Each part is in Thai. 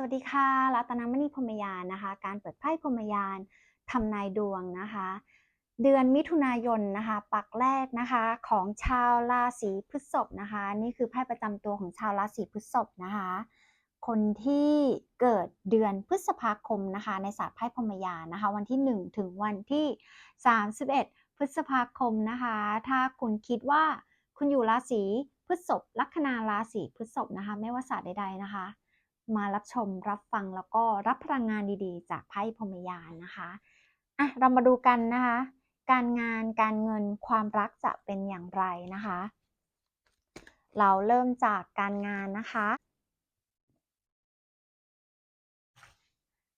สวัสดีค่ะ รัตนมณีพรมยานนะคะ การเปิดไพ่พรมยานทำนายดวงนะคะ เดือนมิถุนายนนะคะ ปักแรกนะคะของชาวราศีพฤษภนะคะ นี่คือไพ่ประจำตัวของชาวราศีพฤษภนะคะ คนที่เกิดเดือนพฤษภาคมนะคะ ในศาสตร์ไพ่พรมยานนะคะ วันที่ 1 ถึงวันที่ 31 พฤษภาคมนะคะ ถ้าคุณคิดว่าคุณอยู่ราศีพฤษภลัคนาราศีพฤษภนะคะ ไม่ว่าศาสตร์ใดๆนะคะ มารับชมรับฟังแล้วก็รับพลังงานดีๆ จากไพ่พรมยานนะคะอะเรามาดูกันนะคะ การงานการเงินความรักจะเป็นอย่างไรนะคะ เราเริ่มจากการงานนะคะ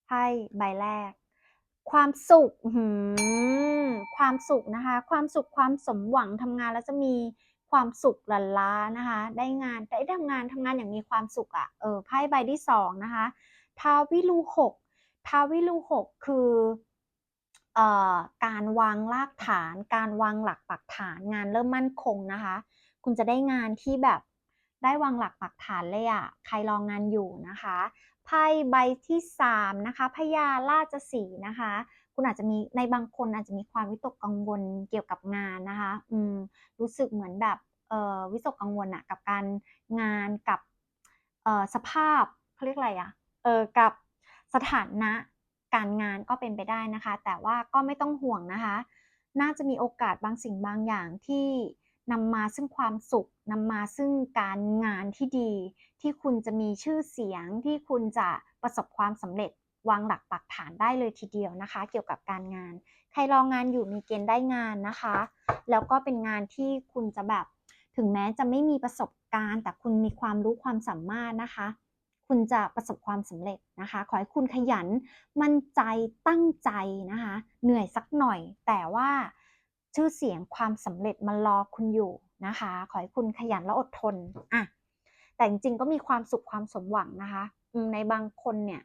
ไพ่ใบแรก ความสุขความสุขนะคะ ความสุขความสมหวังทำงานแล้วจะมี ความสุขหลั่นล้านะคะ ได้งานได้ทำงานทำงานอย่างมีความสุขอะ่ะเออไพ่ใบที่สองนะคะทาวิลูหกทาวิลูหกคือเอ่อการวางรากฐาน การวางหลักปักฐานงานเริ่มมั่นคงนะคะ คุณจะได้งานที่แบบได้วางหลักปักฐานเลยอะ่ะใครรองงานอยู่นะคะไพ่ใบที่สามนะคะพญาราชสีนะคะ คุณอาจจะมีในบางคนอาจจะมีความวิตกกังวลเกี่ยวกับงานนะคะ อืมรู้สึกเหมือนแบบ วิตกกังวลอะกับการงานกับสภาพเขาเรียกอะไรอะเออกับสถานะการงานก็เป็นไปได้นะคะ แต่ว่าก็ไม่ต้องห่วงนะคะ น่าจะมีโอกาสบางสิ่งบางอย่างที่นำมาซึ่งความสุขนำมาซึ่งการงานที่ดี ที่คุณจะมีชื่อเสียงที่คุณจะประสบความสำเร็จวางหลักปักฐานได้เลยทีเดียวนะคะ เกี่ยวกับการงาน ใครรองงานอยู่มีเกณฑ์ได้งานนะคะ แล้วก็เป็นงานที่คุณจะแบบ ถึงแม้จะไม่มีประสบการณ์ แต่คุณมีความรู้ความสามารถนะคะ คุณจะประสบความสำเร็จนะคะ ขอให้คุณขยันมั่นใจตั้งใจนะคะ เหนื่อยสักหน่อย แต่ว่าชื่อเสียงความสำเร็จมันรอคุณอยู่นะคะ ขอให้คุณขยันและอดทนอะแต่จริงๆก็มีความสุขความสมหวังนะคะในบางคนเนี่ย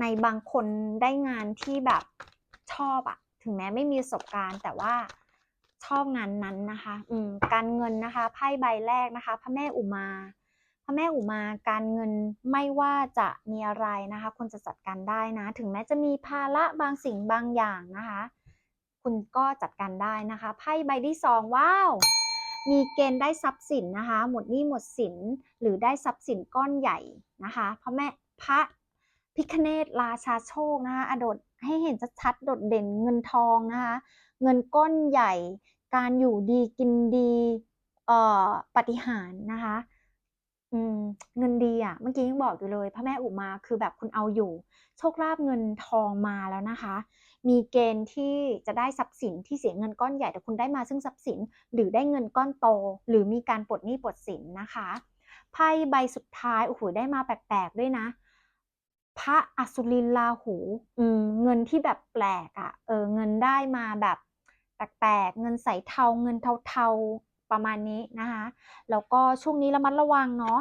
ในบางคนได้งานที่แบบชอบอะถึงแม้ไม่มีประสบการณ์แต่ว่า ชอบงานนั้นนะคะ อืมการเงินนะคะไพ่ใบแรกนะคะ พระแม่อุมา พระแม่อุมาการเงินไม่ว่าจะมีอะไรนะคะคุณจะจัดการได้นะ ถึงแม้จะมีภาระบางสิ่งบางอย่างนะคะ คุณก็จัดการได้นะคะไพ่ใบที่สองว้าวมีเกณฑ์ได้ทรัพย์สินนะคะ หมดหนี้หมดสินหรือได้ทรัพย์สินก้อนใหญ่นะคะพระแม่พระพิคเนตราชาโชคนะคะอดดให้เห็นชัดๆโดดเด่นเงินทองนะคะ เงินก้อนใหญ่ การอยู่ดีกินดีเอ่อปฏิหารนะคะอืมเงินดีอะ เมื่อกี้ยังบอกอยู่เลย พระแม่อุมาคือแบบคุณเอาอยู่ โชคลาภเงินทองมาแล้วนะคะ มีเกณฑ์ที่จะได้ทรัพย์สินที่เสียเงินก้อนใหญ่แต่คุณได้มาซึ่งทรัพย์สิน หรือได้เงินก้อนโต หรือมีการปลดหนี้ปลดสินนะคะไพ่ใบสุดท้ายโอ้โหได้มาแปลกๆด้วยนะ พระอสุรินลาหู อืมเงินที่แบบแปลกอะ่ะ เออเงินได้มาแบบ แปลกๆ เงินใสเทาเงินเทาๆประมาณนี้นะคะ แล้วก็ช่วงนี้ระมัดระวังเนาะ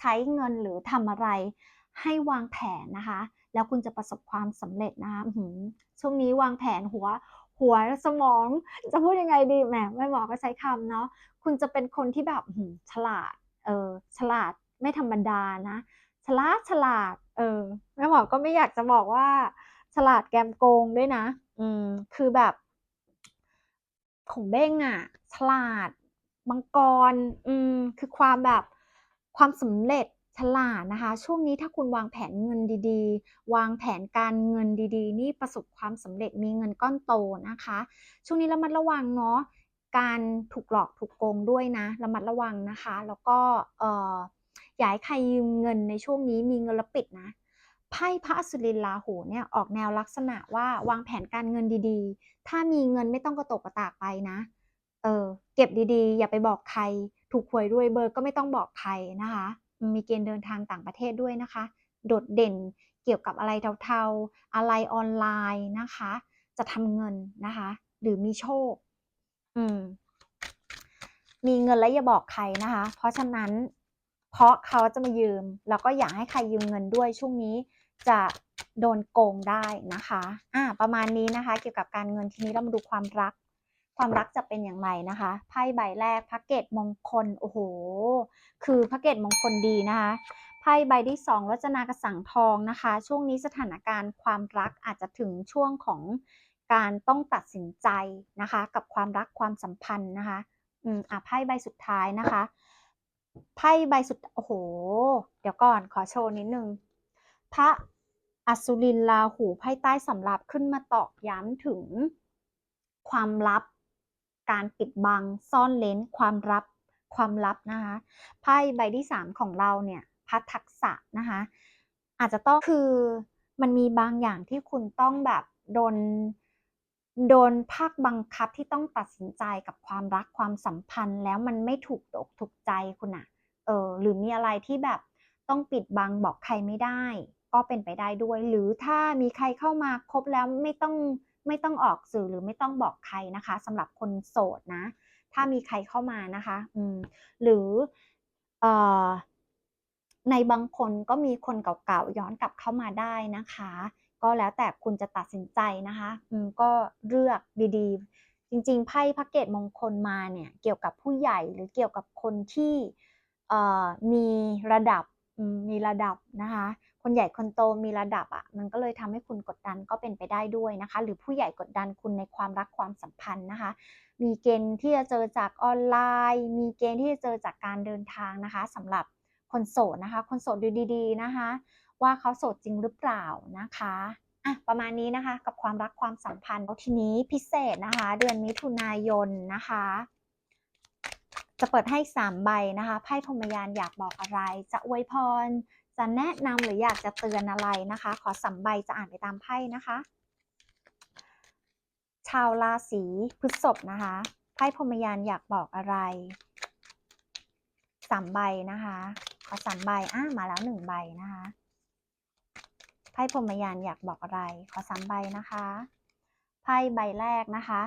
ใช้เงินหรือทำอะไรให้วางแผนนะคะ แล้วคุณจะประสบความสำเร็จนะคะช่วงนี้วางแผนหัวหัวสมองจะพูดยังไงดีแหมไม่หมอก็ใช้คำเนาะคุณจะเป็นคนที่แบบฉลาดเออฉลาดไม่ธรรมดานะ ฉลาดฉลาด เออแม่หมอก็ไม่อยากจะบอกว่า ฉลาดแกมโกงด้วยนะ อืมคือแบบ ของเบ้งอะฉลาด มังกร อืม คือความแบบความสำเร็จฉลาดนะคะ ช่วงนี้ถ้าคุณวางแผนเงินดีๆ วางแผนการเงินดีๆ นี่ประสบความสำเร็จมีเงินก้อนโตนะคะ ช่วงนี้ระมัดระวังเนาะการถูกหลอกถูกโกงด้วยนะระมัดระวังนะคะ แล้วก็เอ่ออย่าให้ใครยืมเงินในช่วงนี้มีเงินล้วปิดนะ ไพ่พระอสุรินลาหูเนี่ยออกแนวลักษณะว่าวางแผนการเงินดีๆ ถ้ามีเงินไม่ต้องกระตกกระตากไปนะ เออเก็บดีๆ อย่าไปบอกใคร ถูกหวยด้วยเบอร์ก็ไม่ต้องบอกใครนะคะ มีเกณฑ์เดินทางต่างประเทศด้วยนะคะ โดดเด่นเกี่ยวกับอะไรเทาๆ อะไรออนไลน์นะคะ จะทำเงินนะคะ หรือมีโชค อืม มีเงินแล้วอย่าบอกใครนะคะ เพราะฉะนั้นเพราะเขาจะมายืม แล้วก็อยากให้ใครยืมเงินด้วยช่วงนี้ จะโดนโกงได้นะคะอ่าประมาณนี้นะคะ เกี่ยวกับการเงินทีนี้เรามาดูความรัก ความรักจะเป็นอย่างไรนะคะไพ่ใบแรกพักเกตมงคลโอ้โหคือพระเกตมงคลดีนะคะไพ่ใบที่สองรจนากระสังทองนะคะ ช่วงนี้สถานการณ์ความรักอาจจะถึงช่วงของการต้องตัดสินใจนะคะ กับความรักความสัมพันธ์นะคะ อืมอะไพ่ใบสุดท้ายนะคะไพ่ใบสุดโอ้โห เดี๋ยวก่อนขอโชว์นิดนึง พระอัศรินลาหูไพ่ใต้สำรับขึ้นมาตอกย้ำถึง ความลับ การปิดบัง ซ่อนเลนความลับ ความลับนะคะไพ่ใบที่สามของเราเนี่ยพัทักษะนะคะอาจจะต้องคือมันมีบางอย่างที่คุณต้องแบบโดนโดนภาคบังคับที่ต้องตัดสินใจกับความรักความสัมพันธ์ แล้วมันไม่ถูกตกถูกใจคุณอะเออหรือมีอะไรที่แบบต้องปิดบังบอกใครไม่ได้ ก็เป็นไปได้ด้วย หรือถ้ามีใครเข้ามาคบแล้วไม่ต้องไม่ต้องออกสื่อหรือไม่ต้องบอกใครนะคะสำหรับคนโสดนะ ถ้ามีใครเข้ามานะคะอืมหรือเอ่อในบางคนก็มีคนเก่าๆย้อนกลับเข้ามาได้นะคะ ก็แล้วแต่คุณจะตัดสินใจนะคะอืมก็เลือกดีๆ จริงๆไพ่พระเกตมงคลมาเนี่ยเกี่ยวกับผู้ใหญ่หรือเกี่ยวกับคนที่เอ่อมีระดับมีระดับนะคะ คนใหญ่คนโตมีระดับอะมันก็เลยทำให้คุณกดดันก็เป็นไปได้ด้วยนะคะ หรือผู้ใหญ่กดดันคุณในความรักความสัมพันธ์นะคะ มีเกณฑ์ที่จะเจอจากออนไลน์ มีเกณฑ์ที่จะเจอจากการเดินทางนะคะสำหรับคนโสดนะคะ คนโสดดูดีๆนะคะ ว่าเขาโสดจริงหรือเปล่านะคะอะประมาณนี้นะคะกับความรักความสัมพันธ์แล้วทีนี้พิเศษนะคะ เดือนมิถุนายนนะคะจะเปิดให้สามใบนะคะ ไพ่พรมยานอยากบอกอะไร จะอวยพร จะแนะนำหรืออยากจะเตือนอะไรนะคะ ขอสามใบจะอ่านไปตามไพ่นะคะ ชาวราศีพฤษภนะคะไพ่พรมยานอยากบอกอะไรสามใบนะคะ ขอสามใบอะมาแล้วหนึ่งใบนะคะไพ่พรมยานอยากบอกอะไร ขอสามใบนะคะไพ่ใบแรกนะคะ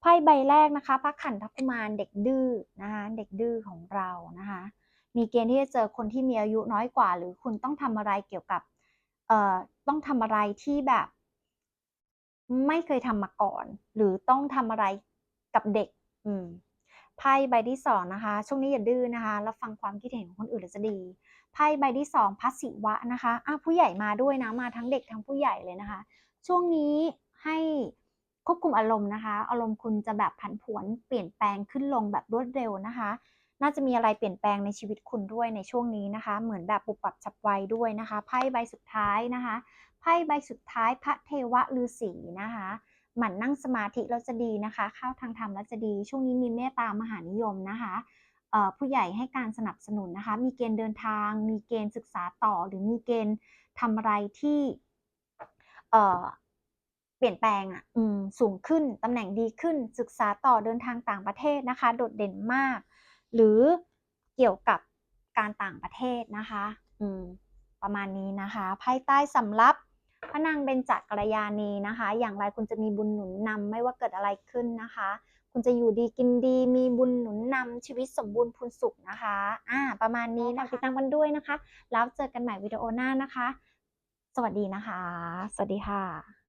ไพ่ใบแรกนะคะพระขันธกุมารเด็กดื้อนะคะ เด็กดื้อของเรานะคะ มีเกณฑ์ที่จะเจอคนที่มีอายุน้อยกว่า หรือคุณต้องทำอะไรเกี่ยวกับเอ่อต้องทำอะไรที่แบบ ไม่เคยทำมาก่อน หรือต้องทำอะไรกับเด็กอืมไพ่ใบที่สองนะคะ ช่วงนี้อย่าดื้อนะคะรับฟังความคิดเห็นของคนอื่นจะดีไพ่ใบที่สองพัสสิวะนะคะอะผู้ใหญ่มาด้วยนะมาทั้งเด็กทั้งผู้ใหญ่เลยนะคะ ช่วงนี้ให้ควบคุมอารมณ์นะคะ อารมณ์คุณจะแบบผันผวนเปลี่ยนแปลงขึ้นลงแบบรวดเร็วนะคะ น่าจะมีอะไรเปลี่ยนแปลงในชีวิตคุณด้วยในช่วงนี้นะคะ เหมือนแบบปุบปับฉับไวด้วยนะคะไพ่ใบสุดท้ายนะคะไพ่ใบสุดท้ายพระเทวะฤาษีนะคะหมั่นนั่งสมาธิแล้วจะดีนะคะ เข้าทางธรรมแล้วจะดี ช่วงนี้มีเมตตามหานิยมนะคะผู้ใหญ่ให้การสนับสนุนนะคะ มีเกณฑ์เดินทาง มีเกณฑ์ศึกษาต่อ หรือมีเกณฑ์ทำอะไรที่เปลี่ยนแปลงอะสูงขึ้นตำแหน่งดีขึ้นศึกษาต่อเดินทางต่างประเทศนะคะ โดดเด่นมาก หรือเกี่ยวกับการต่างประเทศนะคะอืมประมาณนี้นะคะไพ่ใต้สำรับพระนางเบญจกัลยาณีนะคะ อย่างไรคุณจะมีบุญหนุนนำไม่ว่าเกิดอะไรขึ้นนะคะ คุณจะอยู่ดีกินดี มีบุญหนุนนำชีวิตสมบูรณ์พูนสุขนะคะอ่าประมาณนี้นะคะติดตามกันด้วยนะคะ แล้วเจอกันใหม่วิดีโอหน้านะคะ สวัสดีนะคะ สวัสดีค่ะ